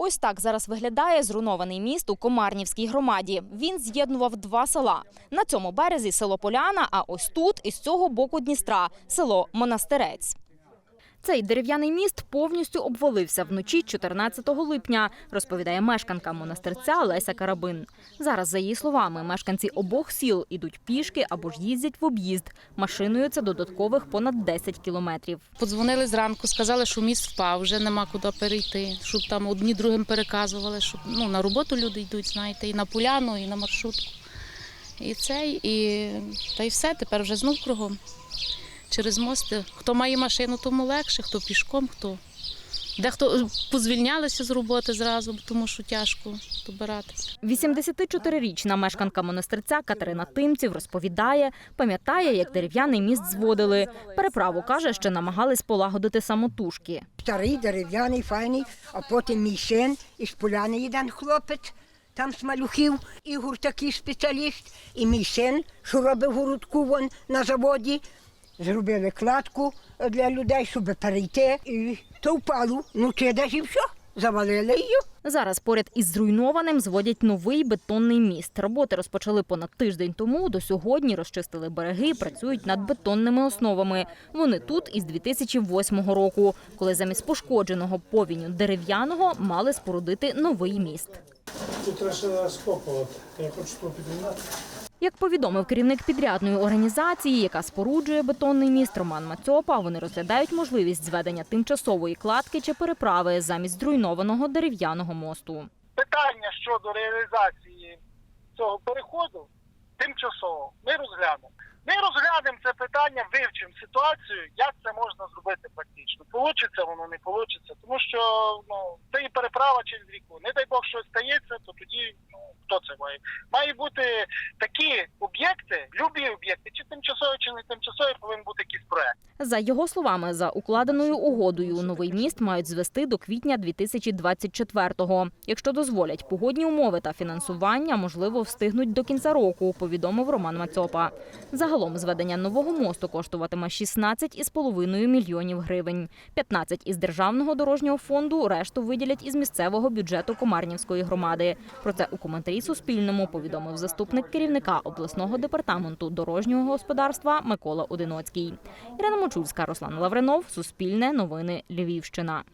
Ось так зараз виглядає зруйнований міст у Комарнівській громаді. Він з'єднував два села. На цьому березі село Поляна, а ось тут, із цього боку Дністра, село Монастирець. Цей дерев'яний міст повністю обвалився вночі 14 липня, розповідає мешканка монастирця Леся Карабин. Зараз, за її словами, мешканці обох сіл ідуть пішки або ж їздять в об'їзд. Машиною це додаткових понад 10 кілометрів. Подзвонили зранку, сказали, що міст впав, вже нема куди перейти, щоб там одні другим переказували, щоб ну, на роботу люди йдуть, знаєте, і на поляну, і на маршрутку. І цей, і та й все, тепер вже знов кругом. Через мости. Хто має машину, тому легше, хто пішком, хто. Дехто позвільнялися з роботи зразу, тому що тяжко добиратися. 84-річна мешканка монастирця Катерина Тимців розповідає, пам'ятає, як дерев'яний міст зводили. Переправу каже, що намагались полагодити самотужки. Старий, дерев'яний, файний, а потім мій син із поляни один хлопець, там з малюхів, Ігор такий спеціаліст, і мій син, що робив городку вон на заводі, зробили кладку для людей, щоб перейти. І то впало, ну кидаш і все, завалили її. Зараз поряд із зруйнованим зводять новий бетонний міст. Роботи розпочали понад тиждень тому. До сьогодні розчистили береги, працюють над бетонними основами. Вони тут із 2008 року, коли замість пошкодженого повінню дерев'яного мали спорудити новий міст. Тут треба ще скопувати. Я хочу піднімати. Як повідомив керівник підрядної організації, яка споруджує бетонний міст Роман Мацьопа, вони розглядають можливість зведення тимчасової кладки чи переправи замість зруйнованого дерев'яного мосту. питання щодо реалізації цього переходу тимчасово ми розглянемо. Ми розглянемо це питання, вивчимо ситуацію, як це можна зробити практично. Получиться воно, не получиться, тому що ну переправа через ріку. Не дай Бог щось стається, то тоді ну хто це має? Має бути такі об'єкти, любі об'єкти, чи тимчасові, чи не тимчасові, повинен бути якийсь проект. За його словами, за укладеною угодою новий міст мають звести до квітня 2024-го. Якщо дозволять погодні умови та фінансування, можливо, встигнуть до кінця року, повідомив Роман Мацьопа. Загалом зведення нового мосту коштуватиме 16,5 мільйонів гривень. 15 із державного дорожнього фонду, решту виділять із місцевого бюджету Комарнівської громади. Про це у коментарі Суспільному повідомив заступник керівника обласного департаменту дорожнього господарства Микола Одиноцький. Ірина Мочульська, Руслан Лавренов, Суспільне, Новини Львівщина.